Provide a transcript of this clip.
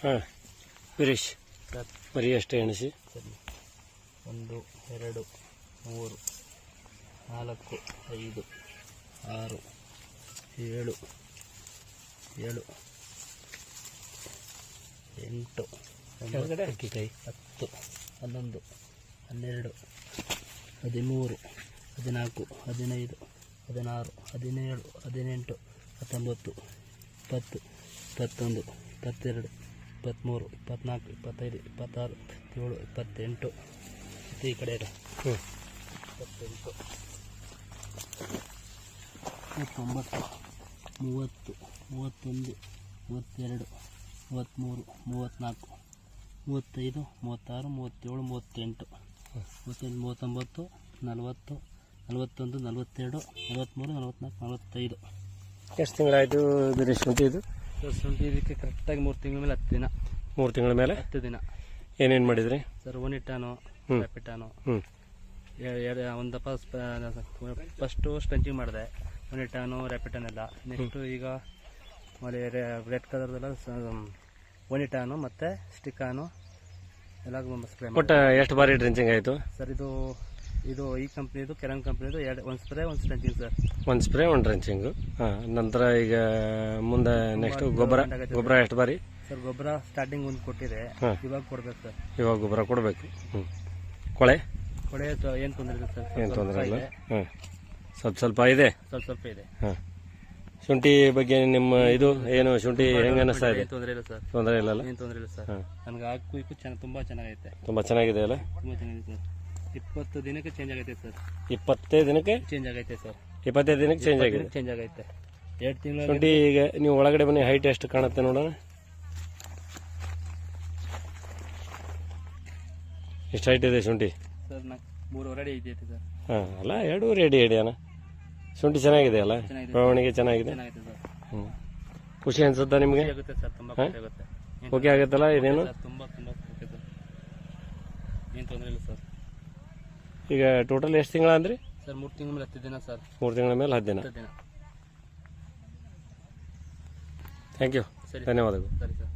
ಹಾಂ ವೀರೇಶ್ ಸರ್. ಮರಿ ಅಷ್ಟೇ ಎಣಿಸಿ. ಸರಿ. ಒಂದು ಎರಡು ಮೂರು ನಾಲ್ಕು ಐದು ಆರು ಏಳು ಏಳು ಎಂಟು ಕೈ ಹತ್ತು ಹನ್ನೊಂದು ಹನ್ನೆರಡು ಹದಿಮೂರು ಹದಿನಾಲ್ಕು ಹದಿನೈದು ಹದಿನಾರು ಹದಿನೇಳು ಹದಿನೆಂಟು ಹತ್ತೊಂಬತ್ತು ಇಪ್ಪತ್ತು ಇಪ್ಪತ್ತೊಂದು ಇಪ್ಪತ್ತೆರಡು ಇಪ್ಪತ್ತ್ಮೂರು ಇಪ್ಪತ್ತ್ನಾಲ್ಕು ಇಪ್ಪತ್ತೈದು ಇಪ್ಪತ್ತಾರು ಇಪ್ಪತ್ತೇಳು ಇಪ್ಪತ್ತೆಂಟು. ಮತ್ತು ಈ ಕಡೆ ಇದೆ ಹ್ಞೂ ಇಪ್ಪತ್ತೆಂಟು. ಇಪ್ಪತ್ತೊಂಬತ್ತು ಮೂವತ್ತು ಮೂವತ್ತೊಂದು ಮೂವತ್ತೆರಡು ಮೂವತ್ತ್ಮೂರು ಮೂವತ್ತ್ನಾಲ್ಕು ಮೂವತ್ತೈದು ಮೂವತ್ತಾರು ಮೂವತ್ತೇಳು ಮೂವತ್ತೆಂಟು. ಮೂವತ್ತೆಂಟು ಮೂವತ್ತೊಂಬತ್ತು ನಲವತ್ತು ನಲವತ್ತೊಂದು ನಲವತ್ತೆರಡು ನಲವತ್ತ್ಮೂರು ನಲವತ್ತ್ನಾಲ್ಕು ನಲವತ್ತೈದು. ಎಷ್ಟು ತಿಂಗಳಾಯಿತು ಗಿರೀಶ್ ಶುಂಠಿ ಇದು ಸರ್ ಶುಂಠಿ ಇದಕ್ಕೆ ಕರೆಕ್ಟಾಗಿ ಮೂರು ತಿಂಗಳ ಮೇಲೆ ಹತ್ತು ದಿನ. ಮೂರು ತಿಂಗಳ ಮೇಲೆ? ಹತ್ತು ದಿನ. ಏನೇನು ಮಾಡಿದ್ರಿ? ಸರ್ ಒನಿಟಾನು. ರ್ಯಾಪಿಟಾನು. ಎರಡು ಒಂದಪ್ಪ ಫಸ್ಟು ಸ್ಟಂಚಿಂಗ್ ಮಾಡಿದೆ. ಒನಿಟಾನು ರ್ಯಾಪಿಟಾನ್ ಎಲ್ಲ. ನೆಕ್ಸ್ಟು ಈಗ ಆಮೇಲೆ ರೆಡ್ ಕಲರ್ದೆಲ್ಲ ಒನಿಟಾನು ಮತ್ತು ಸ್ಟಿಕಾನು ಎಲ್ಲ ಸ್ಪ್ರೇ ಒಟ್ಟು ಎಷ್ಟು ಬಾರಿ ಡ್ರಿಂಚಿಂಗ್ ಆಯಿತು? ಸರ್ ಇದು ಇದು ಈ ಕಂಪ್ನಿದು ಕೆರನ್ ಕಂಪ್ನಿದು ಎರಡು ಒಂದು ಸ್ಪ್ರೇ ಒಂದು ಸ್ಟ್ರೆಂಚಿಂಗ್ ಸರ್ ಒಂದು ಸ್ಪ್ರೇ ಒಂದು ಡ್ರಿಂಚಿಂಗು. ಹಾಂ ನಂತರ ಈಗ ಮುಂದೆ ನೆಕ್ಸ್ಟ್ ಗೊಬ್ಬರ ಗೊಬ್ಬರ ಎಷ್ಟು ಬಾರಿ? ಸರ್ ಗೊಬ್ಬರ ಸ್ಟಾರ್ಟಿಂಗ್ ಒಂದು ಕೊಟ್ಟಿದೆ. ಹಾಂ. ಇವಾಗ ಕೊಡ್ಬೇಕು ಸರ್ ಇವಾಗ ಗೊಬ್ಬರ ಕೊಡಬೇಕು. ಹ್ಞೂ ಕೊಳೆ? ಕೊಳೆ ಏನು ತೊಂದರೆ ಇಲ್ಲ ಸರ್ ಏನು ಸ್ವಲ್ಪ ತೊಂದರೆ ಇಲ್ಲ. ಇದೆ. ಹಾಂ ಸ್ವಲ್ಪ ಸ್ವಲ್ಪ ಇದೆ. ಸ್ವಲ್ಪ ಸ್ವಲ್ಪ ಇದೆ. ಹಾಂ. ಶುಂಠಿ ಬಗ್ಗೆ ನಿಮ್ಮ ಇದು ಏನು ಶುಂಠಿ ಹೆಂಗೆ ಅನ್ನಿಸ್ತಾ ಇದೆ? ಏನು ತೊಂದರೆ ಇಲ್ಲ ಸರ್ ತೊಂದರೆ ಇಲ್ಲಲ್ಲ ಏನು ತೊಂದರೆ ಇಲ್ಲ ಸರ್ ಹಾಂ. ನನಗೆ ಹಾಕು ಇಕ್ಕು ಚೆನ್ನಾಗಿ ತುಂಬ ಚೆನ್ನಾಗೈತೆ. ತುಂಬ ಚೆನ್ನಾಗಿದೆ ಅಲ್ಲ? ತುಂಬ ಚೆನ್ನಾಗಿದೆ ಸರ್ ಇಪ್ಪತ್ತು ದಿನಕ್ಕೆ ಚೇಂಜ್ ಆಗೈತೆ ಸರ್. ಇಪ್ಪತ್ತೈದು ದಿನಕ್ಕೆ? ಚೇಂಜ್ ಆಗೈತೆ ಸರ್. ಇಪ್ಪತ್ತೈದು ದಿನಕ್ಕೆ ಚೇಂಜ್ ಆಗಿದೆ. ಚೇಂಜ್ ಆಗೈತೆ. ಎರಡು ತಿಂಗಳು ಶುಂಠಿ ಈಗ ನೀವು ಒಳಗಡೆ ಬನ್ನಿ ಹೈಟ್ ಎಷ್ಟು ಕಾಣುತ್ತೆ ನೋಡೋಣ. ಎಷ್ಟು ಹೈಟ್ ಇದೆ ಶುಂಠಿ? ಸರ್ ನಾಲ್ಕು ಮೂರುವರೆ ರೆಡಿ ಐತೆ ಸರ್. ಹಾಂ ಅಲ್ಲ ಎರಡೂ ರೆಡಿ ಅಡಿಯಾನ ಶುಂಠಿ ಚೆನ್ನಾಗಿದೆ ಅಲ್ಲ? ಚೆನ್ನಾಗಿದೆ. ಬೆಳವಣಿಗೆ ಚೆನ್ನಾಗಿದೆ? ಚೆನ್ನಾಗೈತೆ ಸರ್. ಹ್ಞೂ ಖುಷಿ ಅನ್ಸುತ್ತಾ ನಿಮಗೆ? ಖುಷಿ ಆಗುತ್ತೆ ಸರ್ ತುಂಬ ಖುಷಿ ಆಗುತ್ತೆ ಓಕೆ ಆಗುತ್ತಲ್ಲ ಇದೇನು? ಸರ್ ತುಂಬ ತುಂಬ ಏನು ತೊಂದರೆ ಇಲ್ಲ ಸರ್. ಈಗ ಟೋಟಲ್ ಎಷ್ಟು ತಿಂಗಳ ಅಂದ್ರಿ? ಸರ್ ಮೂರು ತಿಂಗಳ ಮೇಲೆ ಹತ್ತು ದಿನ ಸರ್. ಮೂರು ತಿಂಗಳ ಮೇಲೆ ಹತ್ತು ದಿನ. ಹತ್ತು ದಿನ. ಥ್ಯಾಂಕ್ ಯು ಸರಿ. ಧನ್ಯವಾದಗಳು. ಸರಿ ಸರ್.